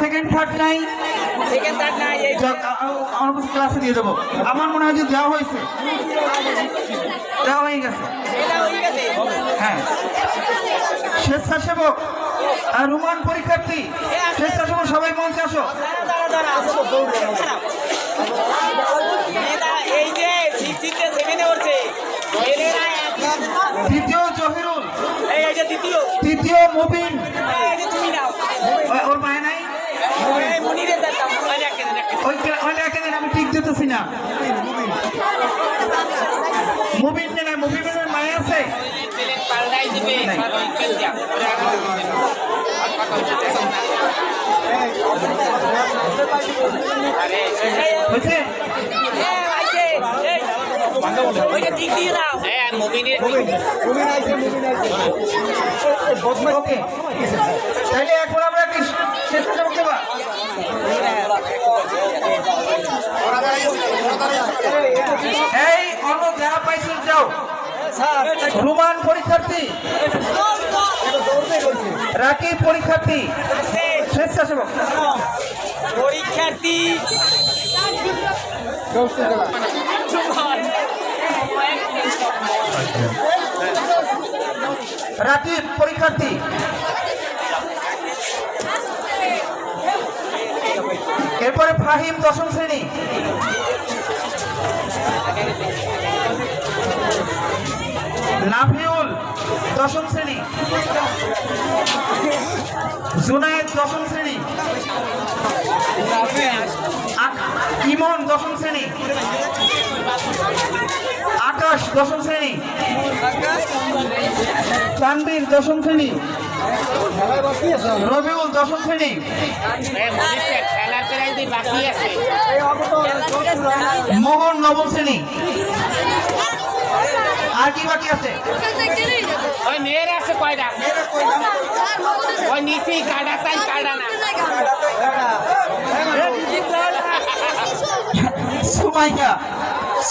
Second third নাই second third নাই ক্লাসে দিয়ে দেবো। আমার মনে হয় যে দেওয়া হয়েছে। দেওয়া হয়ে গেছে। হয়ে স্বেচ্ছাসেবক আর রোমান পরীক্ষার্থী। স্বেচ্ছাসেবক সবাই মঞ্চে আসো। দাঁড়া দাঁড়া দাঁড়া খারাপ মুভিনের ওকে। তাহলে এখন আমরা কি স্বেচ্ছাসেবক দেবা এই অন্য যারা পাইছিল যাও। রোমান পরীক্ষার্থী রাকিব পরীক্ষার্থী স্বেচ্ছাসেবক। পরীক্ষার্থী। রাকিব পরীক্ষার্থী। এরপরে ফাহিম দশম শ্রেণি। নাফিউল, দশম শ্রেণি। জুনায়েদ, দশম শ্রেণি। ইমন, দশম শ্রেণি। আকাশ, দশম শ্রেণি। তানবীর দশম শ্রেণি। রবিউল, দশম শ্রেণি। মোহন নবম শ্রেণি। আর কি বাকি আছে? ওই মেয়ের আছে কয়টা? ওই নিচে কাটা তাই কাটা না। সুমাইয়া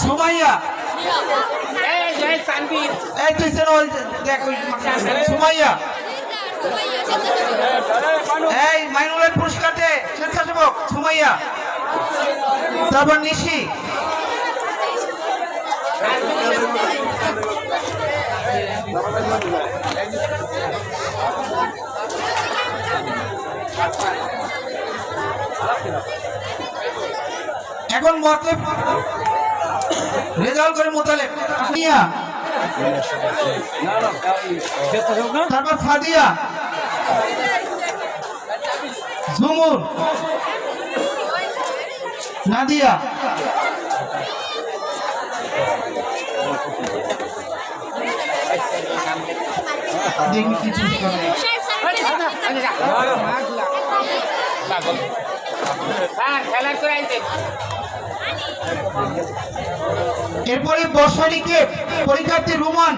সুমাইয়া। সুমাইয়া। এই মাইনুলের স্বেচ্ছাসেবক সুমাইয়া তারপর নিশি? এখন মতলেব রেজাল্ট করে মোতালেব। তারপর সাদিয়া ঝুমুর। নাদিয়া। দেখি কিছু এরপরে বর্ষালীকে পরীক্ষার্থী রুমান।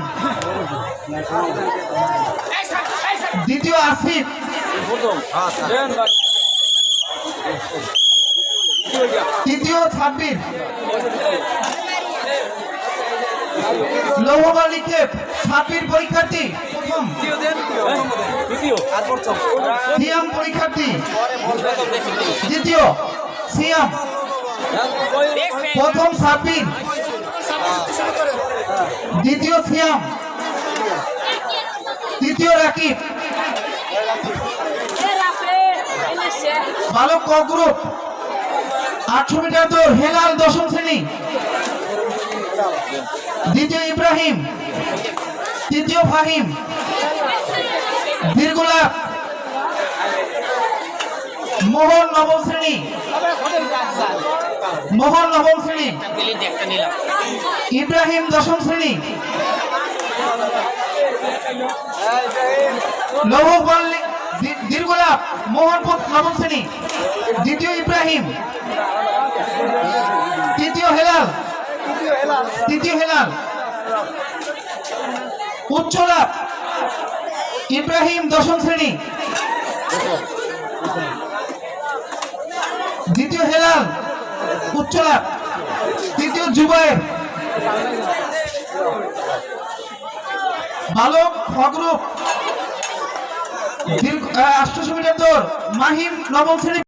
দ্বিতীয় আসিফ। তৃতীয় ছাব্বির পরীক্ষার্থী। প্রথম। সিয়াম পরীক্ষার্থী। দ্বিতীয় সিয়াম। প্রথম দ্বিতীয় সিয়াম। তৃতীয় রাকিব। বালক ক গ্রুপ আটশো মিটার দৌড় হেলাল দশম শ্রেণি। দ্বিতীয় ইব্রাহিম, তৃতীয় ফাহিম দীর্ঘলাভ মোহন নবম শ্রেণি। মোহন নবম শ্রেণি। ইব্রাহিম দশম শ্রেণি। দী- দীর্ঘলাভ মোহনপুর নবম শ্রেণি, দ্বিতীয় ইব্রাহিম, তৃতীয় হেলাল তৃতীয় হেলাল উচ্চ লাভ ইব্রাহিম দশম শ্রেণি, দ্বিতীয় হেলাল উচ্চ লাভ তৃতীয় জুবায়ের বালক, ফগ্রুপ আষ্টশো মিটার দৌড়। মাহিম নবম শ্রেণি